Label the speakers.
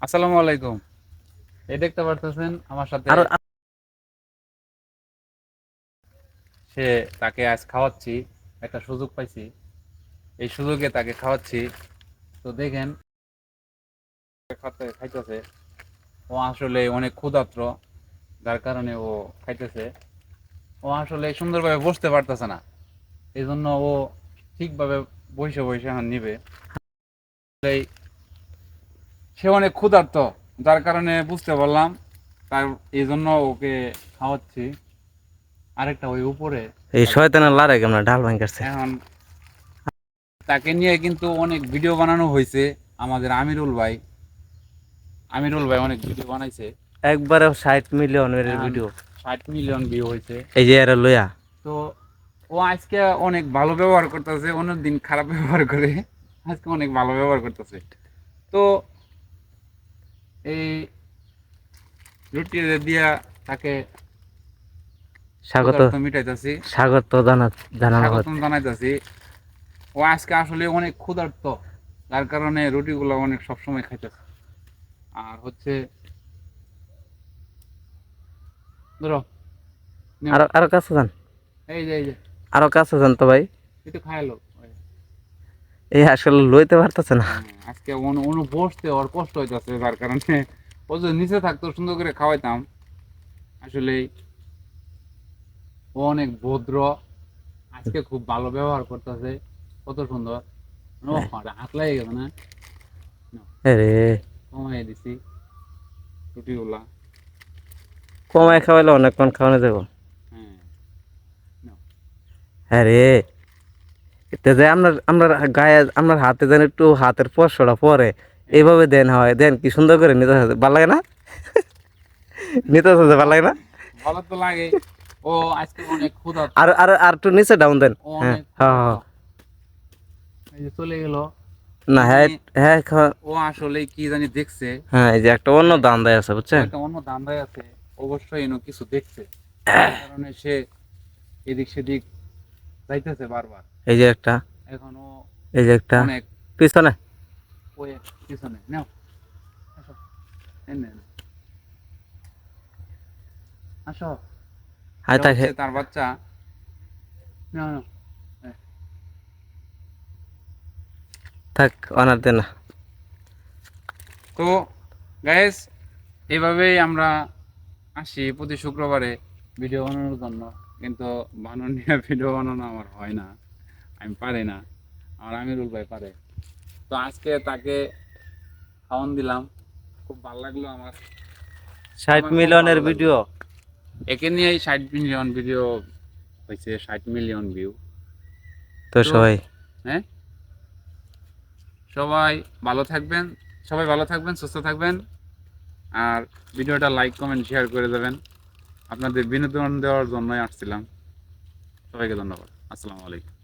Speaker 1: আসসালামু আলাইকুম। এই দেখতে পারতেছেন আমার সাথে সে তাকে আজ খাওয়াচ্ছি একটা সুযোগ পাইছি। এই সুযোগে তাকে খাওয়াচ্ছি। তো দেখেন খাইতেছে। ও আসলে অনেক ক্ষুধার্ত যার কারণে ও খাইতেছে। ও আসলে সুন্দরভাবে বসতে পারতেছে না। এই জন্য ও ঠিকভাবে বসে বসে এখন নিবে। সে অনেক ক্ষুধার্ত যার কারণে বুঝতে পারলাম তার এই জন্য ওকে খাওয়াচ্ছি। আরেকটা ওই উপরে।
Speaker 2: এই শয়তানের লারে কেমন ডাল ভাঙছে
Speaker 1: এখন তাকে নিয়ে কিন্তু অনেক ভিডিও বানানো হয়েছে আমাদের আমিরুল ভাই। আমিরুল ভাই অনেক ভিডিও বানাইছে।
Speaker 2: একবারে ষাট মিলিয়নের
Speaker 1: এখন
Speaker 2: ভিডিও
Speaker 1: ষাট মিলিয়ন ভিউ হয়েছে।
Speaker 2: এই যে এরা লইয়া।
Speaker 1: তো ও আজকে অনেক ভালো ব্যবহার করতেছে অন্য দিন খারাপ ব্যবহার করে। আজকে অনেক ভালো ব্যবহার করতেছে। তো এই রুটি দিয়া তাকে
Speaker 2: স্বাগত।
Speaker 1: মিটাইতেছি।
Speaker 2: স্বাগত জানা জানানো
Speaker 1: স্বাগতম জানাইতেছি। ও আজকে আসলে অনেক ক্ষুধার্ত যার কারণে রুটিগুলো অনেক সবসময় খাইতেছে। আর হচ্ছে ধরো
Speaker 2: আরও আরও কাছে যান।
Speaker 1: এই যে এই যে।
Speaker 2: আরও কাছে যান তো ভাই।
Speaker 1: একটু খাইলো।
Speaker 2: এই আসলে লইতে পারতেছে না।
Speaker 1: আজকে অনু বসতে ওর কষ্ট হইতেছে যার কারণে। ও যদি নিচে থাকতো সুন্দর করে খাওয়াইতাম। আসলে ও অনেক ভদ্র। আজকে খুব ভালো ব্যবহার করতেছে। কত সুন্দর। ও, হাত লাগে গেছে না?
Speaker 2: রে
Speaker 1: কমাই দিছি। রুটিগুলা।
Speaker 2: কমায় খাওয়াইলে অনেকক্ষণ খাওয়ানো যাব
Speaker 1: হ্যাঁ।
Speaker 2: হ্যাঁ এতে যে আপনার আপনার গায়ে আপনার হাতে যেন একটু হাতের স্পর্শটা পরে এইভাবে দেন হয়। দেন কি সুন্দর করে নিতে হবে ভালো লাগে না? নিতে হবে ভালো লাগে না?
Speaker 1: ভালো তো লাগে। ও আজকে অনেক ক্ষুধা
Speaker 2: আর আর আর একটু নিচে ডাউন দেন। হ্যাঁ হ্যাঁ হ্যাঁ।
Speaker 1: এই যে চলে গেল।
Speaker 2: না হ্যাঁ হ্যাঁ খা-
Speaker 1: ও আসলে কি জানি দেখছে।
Speaker 2: হ্যাঁ এই যে একটা অন্য দাম দেয় আছে বুঝছেন?
Speaker 1: একটা অন্য ধান্দায় আছে। অবশ্যই এনো কিছু দেখছে। যার কারণে সে এদিক সেদিক যাইতেছে বারবার।
Speaker 2: এই যে একটা
Speaker 1: এখনও
Speaker 2: এই যে একটা
Speaker 1: অনেক।
Speaker 2: পিছনে।
Speaker 1: ওই পিছনে নাও। আসো এই নে, নে। আসো।
Speaker 2: হাই
Speaker 1: এটা
Speaker 2: থাকে
Speaker 1: তার বাচ্চা। নাও নাও।
Speaker 2: থাক অনার দেন না।
Speaker 1: তো গাইস এভাবেই আমরা আসি প্রতি শুক্রবারে। ভিডিও বানানোর জন্য। কিন্তু বানানো নিয়ে ভিডিও বানানো আমার হয় না। আমি পারি না। আমার আমিরুল ভাই পারে। তো আজকে তাকে খাওয়ান দিলাম। খুব ভালো লাগল আমার।
Speaker 2: ষাট মিলিয়নের ভিডিও
Speaker 1: একে নিয়েই ষাট মিলিয়ন ভিডিও হয়েছে ষাট মিলিয়ন ভিউ
Speaker 2: তো সবাই।
Speaker 1: হ্যাঁ? সবাই ভালো থাকবেন সবাই ভালো থাকবেন সুস্থ থাকবেন। আর ভিডিওটা লাইক কমেন্ট শেয়ার করে দেবেন। আপনাদের বিনোদন দেওয়ার জন্যই আসছিলাম। সবাইকে ধন্যবাদ। আসসালামু আলাইকুম।